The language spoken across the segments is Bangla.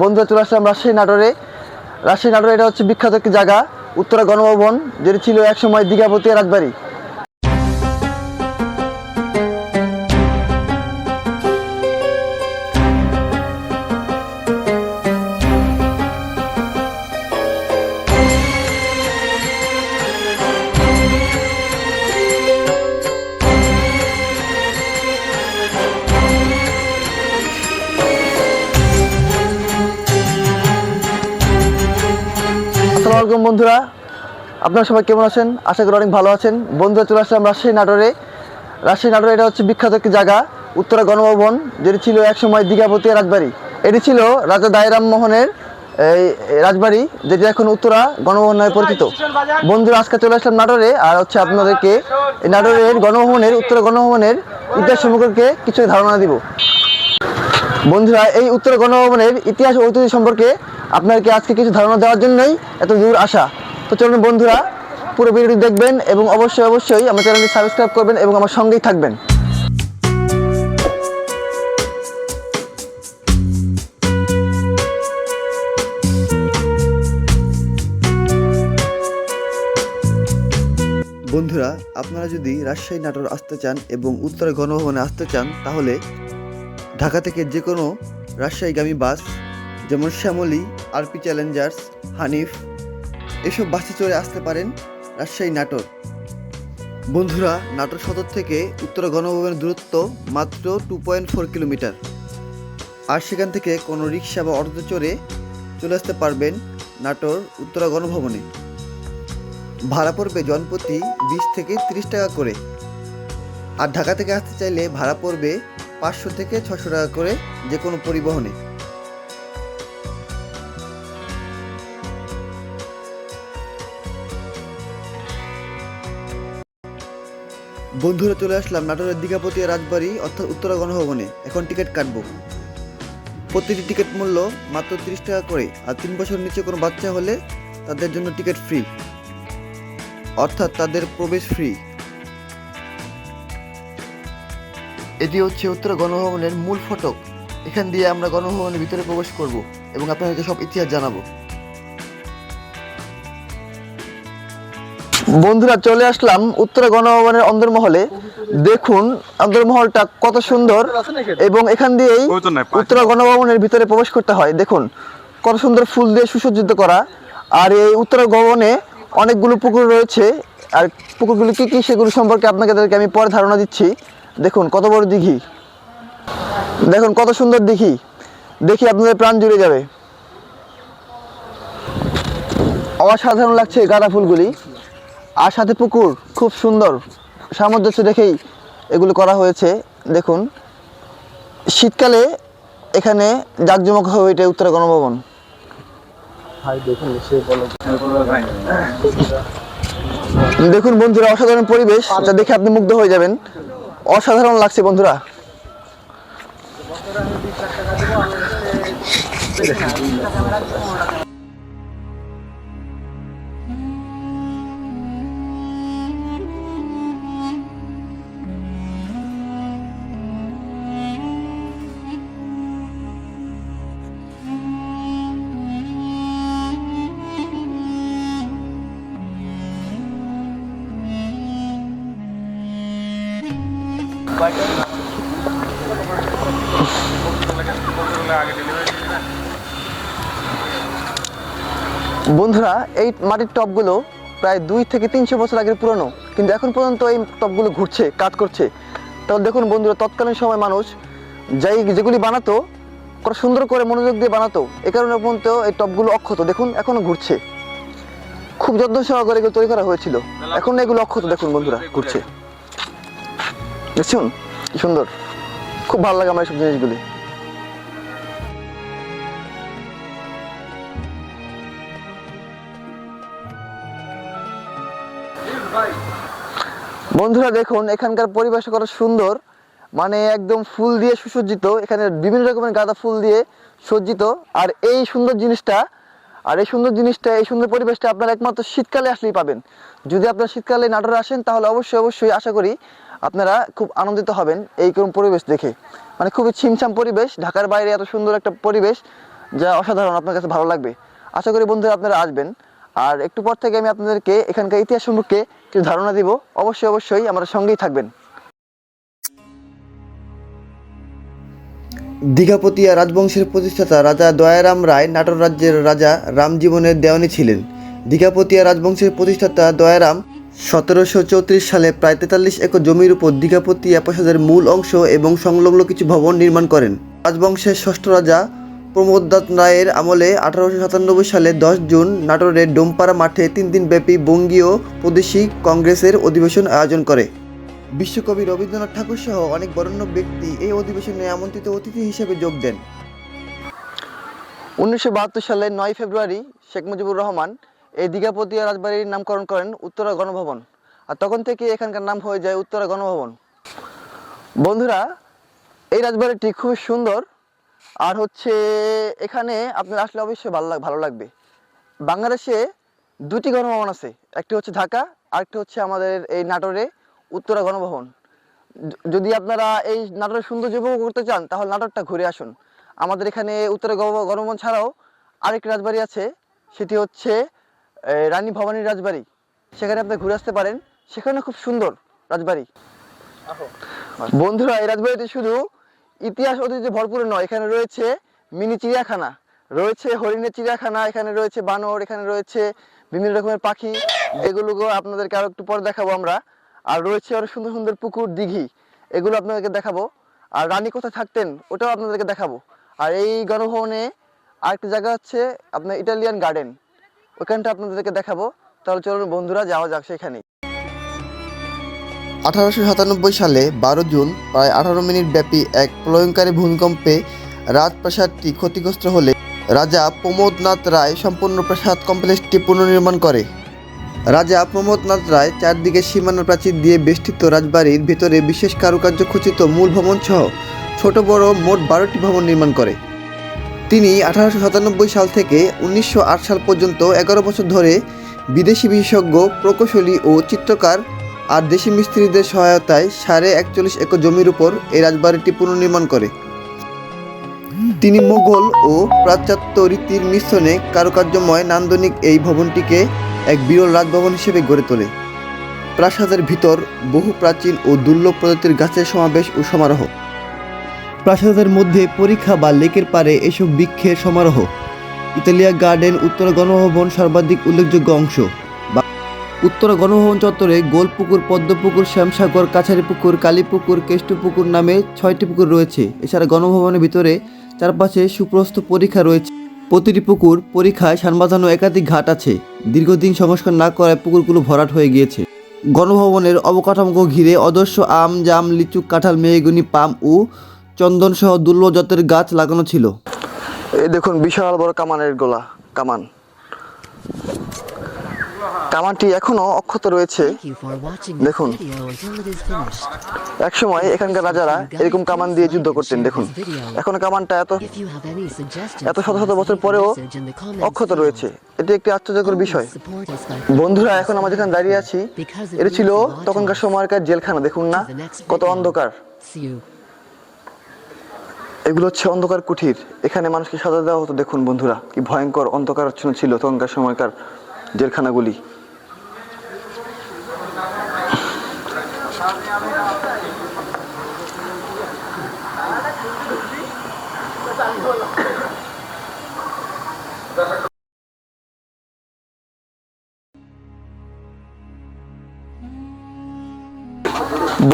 বন্ধুরা চলে আসলাম রাজশাহী নাটোরে। রাজশাহী নাটোরে এটা হচ্ছে বিখ্যাত একটি জায়গা, উত্তরা গণভবন, যেটি ছিল একসময় দীঘাপতি রাজবাড়ি। বন্ধুরা, আপনারা সবাই কেমন আছেন? আশা করি অনেক ভালো আছেন। বন্ধুরা, চলে আসলাম রাজশাহী নাটোরে। রাজশাহী নাটোরে এটা হচ্ছে বিখ্যাত একটি জায়গা, উত্তরা গণভবন, যেটি ছিল একসময় দীঘাপতি রাজবাড়ি। এটি ছিল রাজা দায়রাম মোহনের এই রাজবাড়ি, যেটি এখন উত্তরা গণভবন নামে পরিচিত। বন্ধুরা, আজকে চলে আসলাম নাটোরে, আর হচ্ছে আপনাদেরকে নাটোরের গণভবনের, উত্তরা গণভবনের ইতিহাস সম্পর্কে কিছু ধারণা দিব। বন্ধুরা, এই উত্তর গণভবনের ইতিহাস ঐতিহ্য সম্পর্কে আপনাকে আজকে কিছু ধারণা দেওয়ার জন্যই এত দূর আসা। তো চলুন বন্ধুরা, পুরো ভিডিওটি দেখবেন এবং অবশ্যই অবশ্যই আমার চ্যানেলটি সাবস্ক্রাইব করবেন এবং আমার সঙ্গেই থাকবেন। বন্ধুরা, আপনারা যদি রাজশাহী নাটোর আসতে চান এবং উত্তর গণভবনে আসতে চান, তাহলে ঢাকা থেকে যে কোনো রাজশাহীগামী বাস, যেমন শ্যামলী আরপি চ্যালেঞ্জার্স, হানিফ, এসব বাসে চড়ে আসতে পারেন রাজশাহী নাটোর। বন্ধুরা, নাটোর সদর থেকে উত্তর গণভবনের দূরত্ব মাত্র টু পয়েন্ট ফোর কিলোমিটার। আর সেখান থেকে কোনো রিক্সা বা অটোতে চড়ে চলে আসতে পারবেন নাটোর উত্তরা গণভবনে। ভাড়া পড়বে জনপ্রতি বিশ থেকে তিরিশ টাকা করে। আর ঢাকা থেকে আসতে চাইলে ভাড়া পড়বে পাঁচশো থেকে ছশো টাকা করে যে কোনো পরিবহনে। বন্ধুরা চলে আসলাম নাটোরের দীঘাপতি রাজবাড়ি, অর্থাৎ উত্তরা গণভবনে। এখন টিকিট কাটব। প্রতিটি টিকিট মূল্য মাত্র তিরিশ টাকা করে, আর তিন বছর নিচে কোনো বাচ্চা হলে তাদের জন্য টিকিট ফ্রি। অর্থাৎ তাদের প্রবেশ ফ্রি। এটি হচ্ছে উত্তর গণভবনের মূল ফটক। এখান দিয়ে আমরা গণভবনের ভিতরে প্রবেশ করব এবং আপনাদেরকে সব ইতিহাস জানাব। বন্ধুরা চলে আসলাম উত্তর গণভবনের অন্দরমহলে। দেখুন অন্দরমহলটা কত সুন্দর এবং এখান দিয়েই। উত্তর গণভবনের ভিতরে প্রবেশ করতে হয়। দেখুন কত সুন্দর ফুল দিয়ে সুসজ্জিত করা। আর এই উত্তর ভবনে অনেকগুলো পুকুর রয়েছে। আর পুকুরগুলো কি কি সেগুলো সম্পর্কে আপনাদেরকে আমি পরে ধারণা দিচ্ছি। দেখুন কত বড় দিঘি। দেখুন কত সুন্দর দিঘি। দেখি আপনাদের প্রাণ জুড়ে যাবে। অসাধারণ লাগছে গাঁদা ফুলগুলি। আর সাথে পুকুর খুব সুন্দর। সামঞ্জস্য দেখেই এগুলো করা হয়েছে। দেখুন শীতকালে এখানে জাঁকজমক হয়ে ওঠে উত্তরা গণভবন। দেখুন বন্ধুরা অসাধারণ পরিবেশ। যা দেখে আপনি মুগ্ধ হয়ে যাবেন। অসাধারণ লাগছে বন্ধুরা। এই মাটির টবগুলো প্রায় দুই থেকে তিনশো বছর আগের পুরনো, কিন্তু এখন পর্যন্ত এই টবগুলো ঘুরছে কাজ করছে। তাহলে দেখুন বন্ধুরা, তৎকালীন সময় মানুষ যাই যেগুলি বানাতো, কত সুন্দর করে মনোযোগ দিয়ে বানাতো, এ কারণে পর্যন্ত এই টবগুলো অক্ষত। দেখুন, এখনও ঘুরছে। খুব যত্ন সহকারে এগুলো তৈরি করা হয়েছিল। এখন এগুলো অক্ষত, দেখুন বন্ধুরা, ঘুরছে। দেখছুন সুন্দর। খুব ভালো লাগে আমার এইসব জিনিসগুলি। বন্ধুরা দেখুন, এখানকার পরিবেশ কত সুন্দর। মানে একদম ফুল দিয়ে সুসজ্জিত। এখানে বিভিন্ন রকমের গাঁদা ফুল দিয়ে সজ্জিত। আর এই সুন্দর জিনিসটা, আর এই সুন্দর জিনিসটা, এই সুন্দর পরিবেশটা আপনারা একমাত্র শীতকালে আসলেই পাবেন। যদি আপনারা শীতকালে নাটোরে আসেন, তাহলে অবশ্যই অবশ্যই আশা করি আপনারা খুব আনন্দিত হবেন এই কোন পরিবেশ দেখে। মানে খুবই ছিমছাম পরিবেশ, ঢাকার বাইরে এত সুন্দর একটা পরিবেশ, যা অসাধারণ আপনার কাছে ভালো লাগবে। আশা করি বন্ধুরা আপনারা আসবেন। আর একটু পর থেকে আমি আপনাদেরকে এখানকার ইতিহাস সম্পর্কে কিছু ধারণা দিব। অবশ্যই অবশ্যই আমার সঙ্গেই থাকবেন। দীঘাপতিয়া রাজবংশের প্রতিষ্ঠাতা রাজা দয়ারাম রায় নাটোর রাজ্যের রাজা রামজীবনের দেওয়ানি ছিলেন। দীঘাপতিয়া রাজবংশের প্রতিষ্ঠাতা দয়ারাম সতেরোশো চৌত্রিশ সালে প্রায় তেতাল্লিশ একর জমির উপর দীঘাপতিয়া প্রাসাদের মূল অংশ এবং সংলগ্ন কিছু ভবন নির্মাণ করেন। রাজবংশের ষষ্ঠ রাজা প্রমোদনাথ রায়ের আমলে আঠারোশো সাতানব্বই সালে দশ জুন নাটোরের ডোমপাড়া মাঠে তিন দিনব্যাপী বঙ্গীয় প্রাদেশিক কংগ্রেসের অধিবেশন আয়োজন করে। বিশ্বকবি রবীন্দ্রনাথ ঠাকুর সহ অনেক বরেণ্য ব্যক্তি এই অধিবেশনে আমন্ত্রিত অতিথি হিসেবে যোগ দেন। উনিশশো বাহাত্তর সালের নয় ফেব্রুয়ারি শেখ মুজিবুর রহমান এই দীঘাপতিয়া রাজবাড়ির নামকরণ করেন উত্তরা গণভবন। আর তখন থেকে এখানকার নাম হয়ে যায় উত্তরা গণভবন। বন্ধুরা, এই রাজবাড়িটি খুব সুন্দর আর হচ্ছে এখানে আপনার আসলে অবশ্যই ভালো লাগ ভালো লাগবে। বাংলাদেশে দুটি গণভবন আছে একটি হচ্ছে ঢাকা আরেকটি হচ্ছে আমাদের এই নাটোরে উত্তরা গণভবন। যদি আপনারা এই নাটোরের সৌন্দর্য উপভোগ করতে চান তাহলে নাটোরটা ঘুরে আসুন। আমাদের এখানে উত্তরা গণ- গণভবন ছাড়াও আরেকটি রাজবাড়ি আছে সেটি হচ্ছে রানী ভবানীর রাজবাড়ি। সেখানে আপনি ঘুরে আসতে পারেন। সেখানে খুব সুন্দর রাজবাড়ি। বন্ধুরা এই রাজবাড়িতে শুধু ইতিহাস ঐতিহ্যে ভরপুর নয়, এখানে রয়েছে মিনি চিড়িয়াখানা, রয়েছে হরিণের চিড়িয়াখানা, এখানে রয়েছে বানর, এখানে রয়েছে বিভিন্ন রকমের পাখি এগুলো আপনাদেরকে আরও একটু পরে দেখাবো আমরা। আর রয়েছে আরও সুন্দর সুন্দর পুকুর, দিঘি, এগুলো আপনাদেরকে দেখাবো। আর রানী কোথায় থাকতেন, ওটাও আপনাদেরকে দেখাবো। আর এই গণভবনে আরেকটা জায়গা হচ্ছে আপনার ইটালিয়ান গার্ডেন, ওখানটা আপনাদেরকে দেখাবো। তাহলে চলুন বন্ধুরা, যাওয়া যাক সেখানে আঠারোশো সাতানব্বই সালে বারো জুন প্রায় আঠারো মিনিট ব্যাপী এক প্রলয়ঙ্কারী ভূমিকম্পে রাজপ্রাসাদটি ক্ষতিগ্রস্ত হলে রাজা প্রমোদনাথ রায় সম্পূর্ণ প্রাসাদ কমপ্লেক্সটি পুনর্নির্মাণ করে। রাজা প্রমোদনাথ রায় চারদিকে সীমানা প্রাচীর দিয়ে বেষ্টিত রাজবাড়ির ভিতরে বিশেষ কারুকার্য খচিত মূল ভবন সহ ছোট বড় মোট বারোটি ভবন নির্মাণ করে। তিনি আঠারোশো সাতানব্বই সাল থেকে উনিশশো আট সাল পর্যন্ত এগারো বছর ধরে বিদেশি বিশেষজ্ঞ, প্রকৌশলী ও চিত্রকার আর দেশি মিস্ত্রিদের সহায়তায় সাড়ে একচল্লিশ একর জমির উপর এই রাজবাড়িটি পুনর্নির্মাণ করে। তিনি মোগল ও পাশ্চাত্য রীতির মিশ্রণে কারুকার্যময় নান্দনিক এই ভবনটিকে এক বিরল রাজভবন হিসেবে গড়ে তোলে। প্রাসাদের ভিতর বহু প্রাচীন ও দুর্লভ প্রজাতির গাছের সমাবেশ ও সমারোহ। প্রাসাদের মধ্যে পরীক্ষা বা লেকের পারে এসব বৃক্ষের সমারোহ। ইতালিয়া গার্ডেন উত্তর গণভবন সর্বাধিক উল্লেখযোগ্য অংশ। উত্তর গণভবন চত্বরে গোলপুকুর পদ্মপুকুর শ্যামসাগর, কাছারি পুকুর কালীপুকুর কেষ্টপুকুর নামে ছয়টি পুকুর রয়েছে। এছাড়া গণভবনের ভিতরে চারপাশে সুপ্রস্ত পরীক্ষা রয়েছে। প্রতিটি পুকুর পরীক্ষায় সান বাঁধানো একাধিক ঘাট আছে। দীর্ঘদিন সংস্কার না করায় পুকুরগুলো ভরাট হয়ে গিয়েছে। গণভবনের অবকাঠামোকে ঘিরে অদর্শ আম, জাম, লিচু, কাঁঠাল মেয়েগুনি পাম ও চন্দন সহ দুর্লভ জাতের গাছ লাগানো ছিল। এই দেখুন, বিশাল বড় কামানের গোলা, কামান। কামানটি এখনও অক্ষত রয়েছে। দেখুন। একসময় এখানকার রাজারা এরকম কামান দিয়ে যুদ্ধ করতেন দেখুন। এখন কামানটা এত এত শত শত বছর পরেও অক্ষত রয়েছে। এটি একটি আশ্চর্যকর বিষয়। বন্ধুরা এখন আমরা যেখানে দাঁড়িয়ে আছি এটা ছিল তখনকার সময়কার জেলখানা দেখুন না কত অন্ধকার। এগুলো হচ্ছে অন্ধকার কুঠির। এখানে মানুষকে সাজা দেওয়া হতো দেখুন বন্ধুরা কি ভয়ঙ্কর অন্ধকার ছিল তখনকার সময়কার জেলখানাগুলি।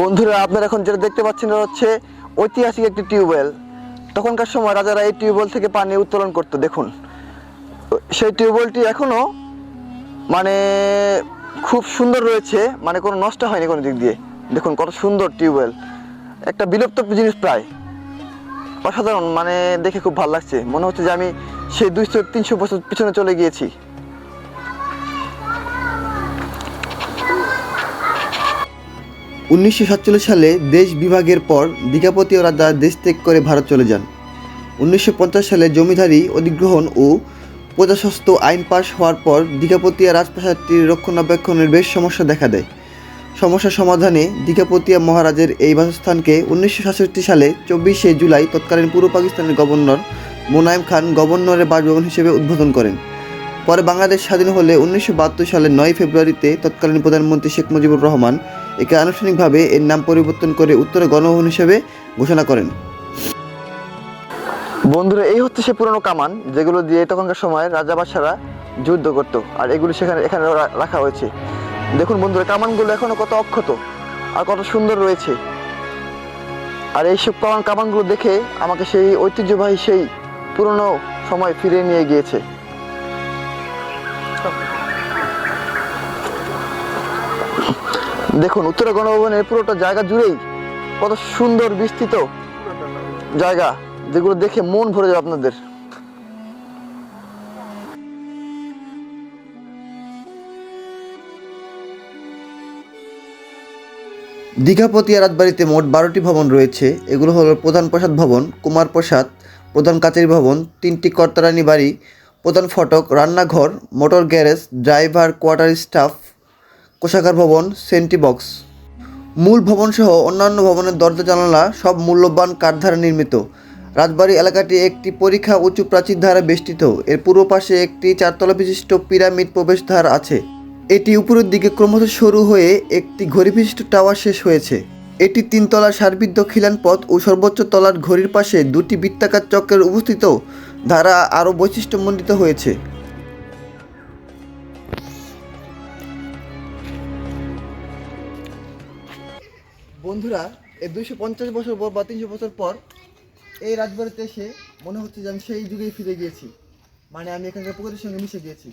বন্ধুরা, আপনারা এখন যেটা দেখতে পাচ্ছেন হচ্ছে ঐতিহাসিক একটি টিউবওয়েল। তখনকার সময় রাজারা এই টিউবওয়েল থেকে পানি উত্তোলন করতো, দেখুন। সেই টিউবওয়েলটি এখনও মানে খুব সুন্দর রয়েছে মানে কোনো নষ্ট হয়নি কোনো দিক দিয়ে। দেখুন, কত সুন্দর টিউবওয়েল। একটা বিলুপ্ত জিনিস প্রায়। অসাধারণ মানে দেখে খুব ভালো লাগছে। মনে হচ্ছে যে আমি সেই দুইশো, তিনশো বছর পিছনে চলে গিয়েছি। উনিশশো সাতচল্লিশ সালে দেশ বিভাগের পর দীঘাপতি রাজা দেশ ত্যাগ করে ভারত চলে যান। উনিশশো পঞ্চাশ সালে জমিদারি, অধিগ্রহণ ও প্রজাস্বস্থ আইন পাশ হওয়ার পর দীঘাপতিয়া রাজপ্রাসাদটির রক্ষণাবেক্ষণের বেশ সমস্যা দেখা দেয়। সমস্যা সমাধানে দীঘাপতিয়া মহারাজের এই বাসস্থানকে উনিশশো সাতষট্টি সালে চব্বিশে জুলাই তৎকালীন পূর্ব পাকিস্তানের গভর্নর মোনায়েম খান গভর্নরের বাসভবন হিসেবে উদ্বোধন করেন। পরে বাংলাদেশ স্বাধীন হলে উনিশশো বাহাত্তর সালের নয় ফেব্রুয়ারিতে তৎকালীন প্রধানমন্ত্রী শেখ মুজিবুর রহমান একে আনুষ্ঠানিকভাবে এর নাম পরিবর্তন করে উত্তরে গণভবন হিসেবে ঘোষণা করেন। বন্ধুরা, এই হচ্ছে সে পুরনো কামান, যেগুলো দিয়ে তখনকার সময় রাজাবাসারা যুদ্ধ করতো, আর এগুলো সেখানে, এখানে রাখা হয়েছে। দেখুন বন্ধুরা, কামানগুলো এখনও কত অক্ষত, আর কত সুন্দর রয়েছে। আর এই সব কামান, কামানগুলো দেখে আমাকে সেই ঐতিহ্যবাহী সেই পুরনো সময় ফিরে নিয়ে গিয়েছে। দেখুন, উত্তরা গণভবনের পুরোটা জায়গা জুড়েই কত সুন্দর বিস্তৃত জায়গা, যেগুলো দেখে মন ভরে যাবে আপনাদের। দীঘাপতিয়া রাজবাড়িতে মোট বারোটি ভবন রয়েছে। এগুলো হলো প্রধান প্রসাদ ভবন, কুমার প্রসাদ, প্রধান কাচারি ভবন, তিনটি কর্তারানি বাড়ি, প্রধান ফটক, রান্নাঘর, motor garage, driver, quarter staff কোষাগার ভবন, সেন্টি বক্স। মূল ভবনসহ অন্যান্য ভবনের দরজা, জানালা সব মূল্যবান কাঠ দ্বারা নির্মিত। রাজবাড়ি এলাকাটি একটি পরীক্ষা উঁচু প্রাচীর দ্বারা বেষ্টিত। এর পূর্ব পাশে একটি চারতলা বিশিষ্ট পিরামিড প্রবেশদ্বার আছে। এটি উপরের দিকে ক্রমশ সরু হয়ে একটি ঘড়ি বিশিষ্ট টাওয়ার শেষ হয়েছে। এটি তিনতলার সার্বিদ্য খিলান পথ ও সর্বোচ্চ তলার ঘড়ির পাশে দুটি বৃত্তাকার চক্রের উপস্থিত ধারা আরও বৈশিষ্ট্যমণ্ডিত হয়েছে। বন্ধুরা, এই দুইশো পঞ্চাশ বছর পর বা তিনশো বছর পর এই রাজবাড়িতে এসে মনে হচ্ছে যে আমি সেই যুগেই ফিরে গিয়েছি। মানে আমি এখানকার প্রকৃতির সঙ্গে মিশে গিয়েছি।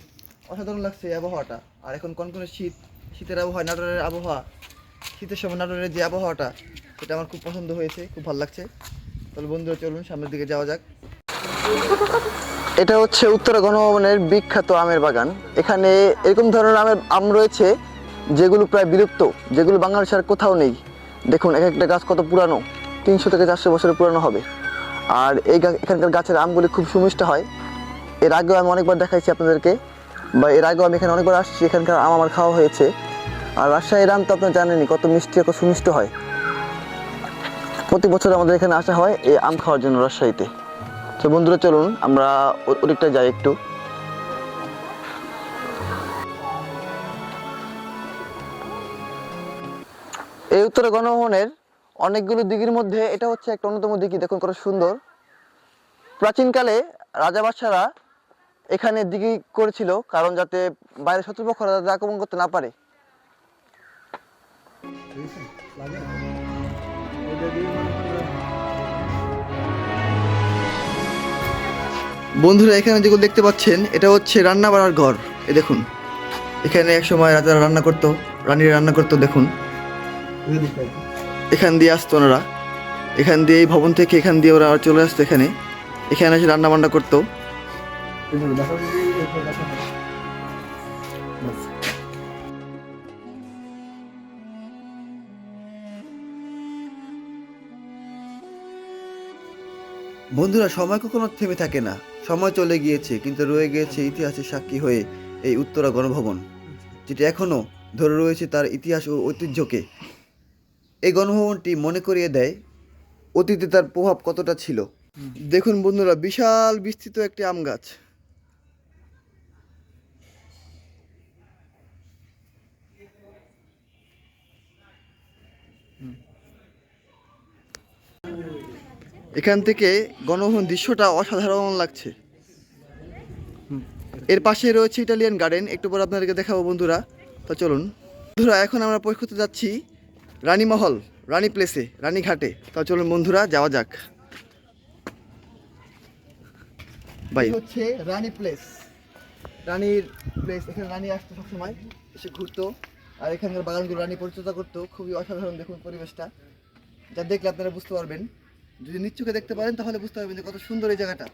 অসাধারণ লাগছে এই আবহাওয়াটা। আর এখন কনকনে শীত, শীতের আবহাওয়া, নাটোরের আবহাওয়া, শীতের সময় নাটোরের যে আবহাওয়াটা, সেটা আমার খুব পছন্দ হয়েছে, খুব ভালো লাগছে। তাহলে বন্ধুরা, চলুন সামনের দিকে যাওয়া যাক। এটা হচ্ছে উত্তরা গণভবনের বিখ্যাত আমের বাগান। এখানে এরকম ধরনের আমের আম রয়েছে, যেগুলো প্রায় বিলুপ্ত, যেগুলো বাংলাদেশের কোথাও নেই। দেখুন, এক একটা গাছ কত পুরানো? তিনশো থেকে চারশো বছরের পুরানো হবে। আর এই এখানকার গাছের আমগুলি খুব সুমিষ্ট হয়। এর আগেও আমি অনেকবার দেখাইছি আপনাদেরকে, বা এর আগেও আমি এখানে অনেকবার আসছি, এখানকার আম আমার খাওয়া হয়েছে। আর রাজশাহীর আম তো আপনারা জানেনই, কত মিষ্টি, কত সুমিষ্ট হয়। প্রতি বছর আমাদের এখানে আসা হয় এই আম খাওয়ার জন্য রাজশাহীতে। তো বন্ধুরা, চলুন, আমরা ওদিকটা যাই একটু। এই উত্তরে গণভবনের অনেকগুলো দিঘির মধ্যে এটা হচ্ছে একটা অন্যতম দিঘি, দেখুন কত সুন্দর। প্রাচীনকালে রাজাবাদশারা এখানে দিঘি করেছিল কারণ যাতে বাইরে শত্রুপক্ষরা যাতে আক্রমণ করতে না পারে। বন্ধুরা, এখানে যেগুলো দেখতে পাচ্ছেন, এটা হচ্ছে রান্না বাড়ার ঘর। এ দেখুন, এখানে এক সময় রাজারা রান্না করতো, রানীরা রান্না করতো, দেখুন। এখান দিয়ে আসতো ওনারা। এখান দিয়ে এই ভবন থেকে এখান দিয়ে ওরা চলে আসতো এখানে। এখানে এসে রান্না বান্না করতো। বন্ধুরা, সময় কখনো থেমে থাকে না। সময় চলে গিয়েছে, কিন্তু রয়ে গিয়েছে ইতিহাসের সাক্ষী হয়ে এই উত্তরা গণভবন। যেটি এখনও ধরে রয়েছে তার ইতিহাস ও ঐতিহ্যকে এই গণভবনটি মনে করিয়ে দেয়, অতীতে তার প্রভাব কতটা ছিল। দেখুন বন্ধুরা, বিশাল বিস্তৃত একটি আম গাছ। এখান থেকে গণভবন দৃশ্যটা অসাধারণ লাগছে। এর পাশে রয়েছে ইটালিয়ান গার্ডেন, একটু পর আপনাদেরকে দেখাবো বন্ধুরা। তো চলুন। বন্ধুরা, এখন আমরা প্রবেশ করতে যাচ্ছি রানীমহল রানী প্লেসে রানীঘাটে তো চলুন বন্ধুরা যাওয়া যাক। বাই। হচ্ছে রানী প্লেস রানীর প্লেস এখানে রানী আসতো সবসময় এসে ঘুরতো। আর এখানকার বাগানগুলো রানী পরিচর্যা করতো। খুবই অসাধারণ দেখুন পরিবেশটা। যা দেখলে আপনারা বুঝতে পারবেন। যদি নিচ্ছুকে দেখতে পারেন তাহলে বুঝতে পারবেন যে কত সুন্দর এই জায়গাটা।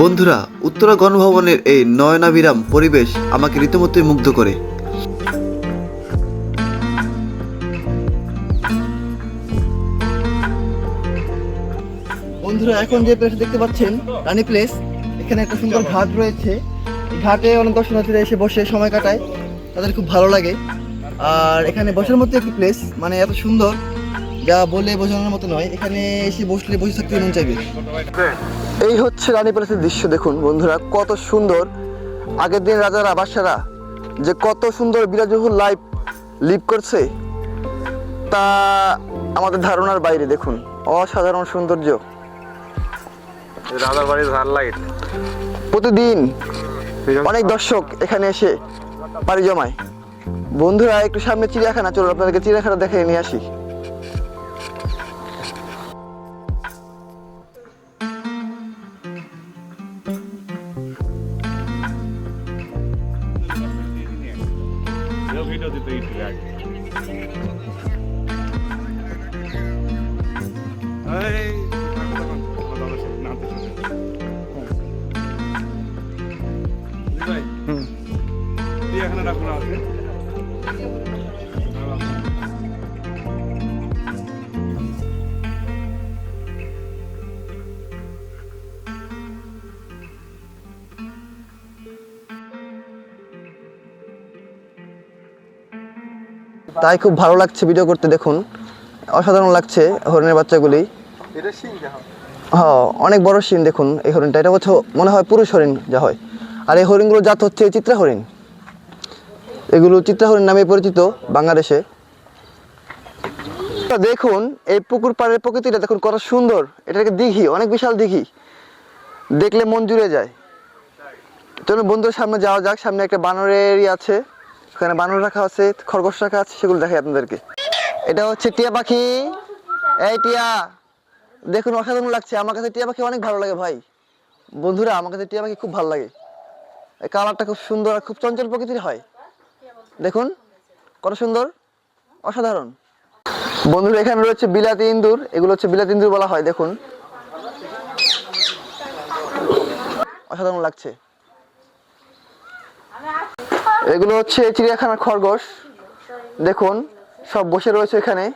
বন্ধুরা, উত্তরা গণভবনের এই নয়নাবিরাম পরিবেশ আমাকে রীতিমতোই মুগ্ধ করে। বন্ধুরা, এখন যে প্লেস দেখতে পাচ্ছেন, রানী প্লেস এখানে একটা সুন্দর ঘাট রয়েছে। ঘাটে অনেক দর্শনার্থীরা এসে বসে সময় কাটায়, তাদের খুব ভালো লাগে। আর এখানে বসার মতো একটি প্লেস মানে এত সুন্দর, যা বলে বোঝানোর মতো নয়। এখানে এসে বসলে বসে থাকতে মন চাইবে। এই হচ্ছে রানী প্যালেসের দৃশ্য দেখুন বন্ধুরা। কত সুন্দর আগের দিন রাজারা বাদশারা যে কত সুন্দর বিলাসবহুল লাইফ লিভ করছে তা আমাদের ধারণার বাইরে দেখুন। অসাধারণ সৌন্দর্য। রাজার বাড়ির লাইট প্রতিদিন অনেক দর্শক এখানে এসে পাড়ি জমায়। বন্ধুরা একটু সামনে চিড়িয়াখানা চলুন আপনাদেরকে চিড়িয়াখানা দেখে নিয়ে আসি। তাই খুব ভালো লাগছে ভিডিও করতে দেখুন। অসাধারণ লাগছে হরিণের বাচ্চাগুলি। হ্যাঁ। অনেক বড় শিন দেখুন এই হরিণটা। এটা হচ্ছে মনে হয় পুরুষ হরিণ যা হয়। আর এই হরিণগুলো জাত হচ্ছে চিত্রা হরিণ। এগুলো চিত্রা হরিণ নামে পরিচিত বাংলাদেশে। দেখুন এই পুকুর পাড়ের প্রকৃতিটা দেখুন কত সুন্দর। এটাকে দিঘি অনেক বিশাল দিঘি। দেখলে মন জুড়ে যায়। চলুন বন্ধুর সামনে যাওয়া যাক। সামনে একটা বানরের ই আছে। ওখানে বানর রাখা আছে, খরগোশ রাখা আছে, সেগুলো দেখাই আপনাদেরকে। এটা হচ্ছে টিয়া পাখি। এই টিয়া, দেখুন অসাধারণ লাগছে। আমার কাছে টিয়া পাখি অনেক ভালো লাগে ভাই। বন্ধুরা, আমার কাছে টিয়া পাখি খুব ভালো লাগে। এই কালারটা খুব সুন্দর আর খুব চঞ্চল প্রকৃতির হয়। দেখুন, কত সুন্দর, অসাধারণ। বন্ধুরা, এখানে রয়েছে বিলাতি ইন্দুর এগুলো হচ্ছে বিলাতি ইন্দুর বলা হয়, দেখুন। অসাধারণ লাগছে। এগুলো হচ্ছে চিড়িয়াখানার খরগোশ। দেখুন সব বসে রয়েছে এখানে।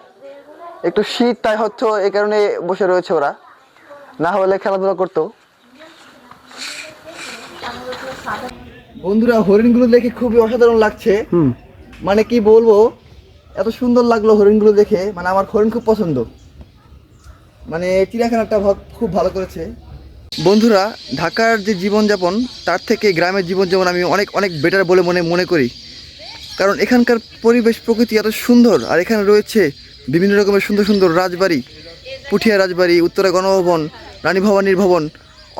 একটু শীত তাই হচ্ছে এই কারণে বসে রয়েছে ওরা। না হলে খেলাধুলা করতো। বন্ধুরা হরিণগুলো দেখে খুবই অসাধারণ লাগছে। মানে কি বলব এত সুন্দর লাগল হরিণগুলো দেখে। মানে আমার হরিণ খুব পছন্দ। মানে চিড়িয়াখানাটা ভাব- খুব ভালো করেছে। বন্ধুরা, ঢাকার যে জীবনযাপন, তার থেকে গ্রামের জীবনযাপন আমি অনেক অনেক বেটার বলে মনে মনে করি। কারণ এখানকার পরিবেশ প্রকৃতি এত সুন্দর, আর এখানে রয়েছে বিভিন্ন রকমের সুন্দর সুন্দর রাজবাড়ি। পুঠিয়া রাজবাড়ি, উত্তরা গণভবন, রানী ভবানীর ভবন,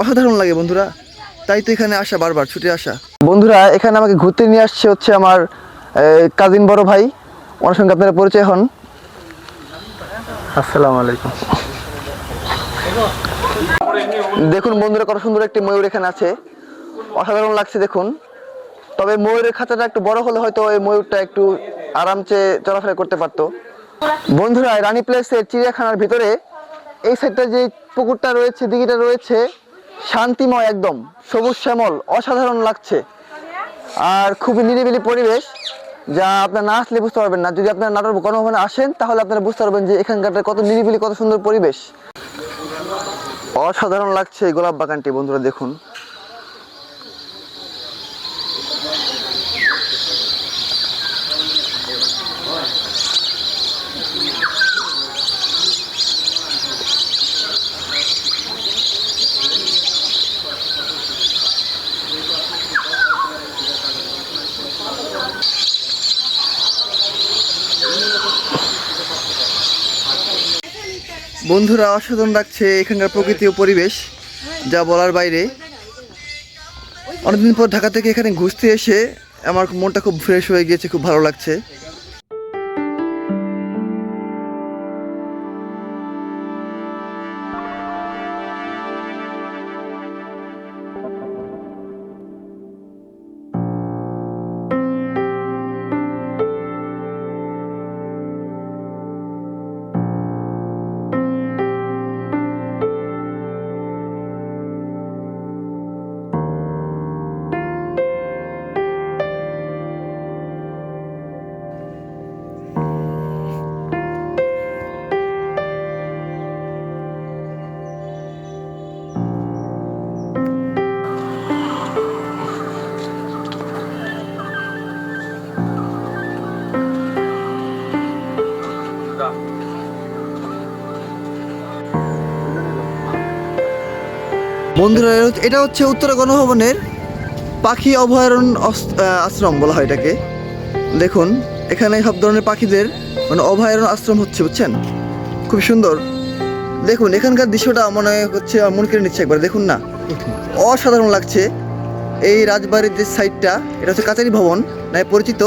অসাধারণ লাগে বন্ধুরা। তাই তো এখানে আসা বারবার, ছুটে আসা। বন্ধুরা, এখানে আমাকে ঘুরতে নিয়ে আসছে হচ্ছে আমার কাজিন বড় ভাই। ওনার সঙ্গে আপনারা পরিচয় হন। আসসালামু আলাইকুম। দেখুন বন্ধুরা কত সুন্দর একটি ময়ূর এখানে আছে। অসাধারণ লাগছে দেখুন। তবে ময়ূরের খাঁচাটা একটু বড় হলে হয়তো এই ময়ূরটা একটু আরামসে চলাফেরা করতে পারতো। বন্ধুরা রানী প্লেসের চিড়িয়াখানার ভিতরে এই সাইডটা যে পুকুরটা রয়েছে, দিঘিটা রয়েছে, শান্তিময় একদম। সবুজ শ্যামল, অসাধারণ লাগছে। আর খুবই নিরিবিলি পরিবেশ, যা আপনার না আসলে বুঝতে পারবেন না। যদি আপনার নাটক গণভবনে আসেন, তাহলে আপনারা বুঝতে পারবেন যে এখানকার কত নিরিবিলি, কত সুন্দর পরিবেশ। অসাধারণ লাগছে এই গোলাপ বাগানটি বন্ধুরা দেখুন। বন্ধুরা, অসাধারণ লাগছে এখানকার প্রকৃতি ও পরিবেশ, যা বলার বাইরে। অনেকদিন পর ঢাকা থেকে এখানে ঘুরতে এসে আমার মনটা খুব ফ্রেশ হয়ে গিয়েছে, খুব ভালো লাগছে। বন্ধুরা এটা হচ্ছে উত্তরা গণভবনের পাখি অভয়ারণ্য আশ্রম বলা হয় এটাকে। দেখুন, এখানে সব ধরনের পাখিদের মানে অভয়ারণ্য আশ্রম হচ্ছে, বুঝছেন? খুব সুন্দর। দেখুন, এখানকার দৃশ্যটা মনে হচ্ছে, মন কেড়ে নিচ্ছে একবার। দেখুন না, অসাধারণ লাগছে। এই রাজবাড়ির যে সাইডটা এটা হচ্ছে কাচারি ভবন নামে পরিচিত।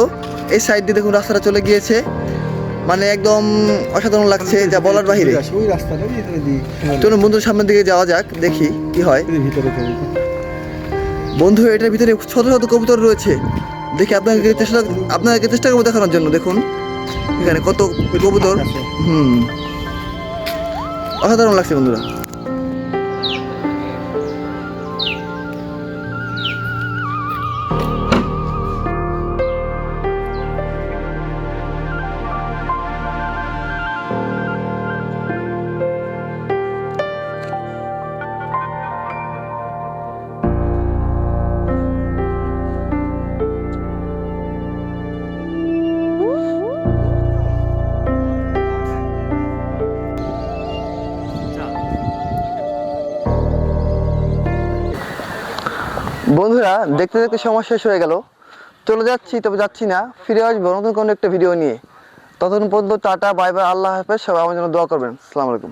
এই সাইড দিয়ে দেখুন রাস্তাটা চলে গিয়েছে। মানে একদম অসাধারণ লাগছে যা বলার বাহিরে। ওই রাস্তাটা চলুন বন্ধুর সামনের দিকে যাওয়া যাক দেখি কি হয়। ভিতরে বন্ধু এটার ভিতরে শত শত কবুতর রয়েছে। দেখি আপনাকে চেষ্টা আপনাকে চেষ্টা করব দেখানোর জন্য দেখুন। এখানে কত কবুতর। হুম। অসাধারণ লাগছে বন্ধুরা। বন্ধুরা, দেখতে দেখতে সময় শেষ হয়ে গেল। চলে যাচ্ছি, তবে যাচ্ছি না। ফিরে আসব নতুন কোনো একটা ভিডিও নিয়ে। ততক্ষণ পর্যন্ত টাটা বাই বাই আল্লাহ হাফেজ। সবাই আমার জন্য দোয়া করবেন। আসসালামু আলাইকুম।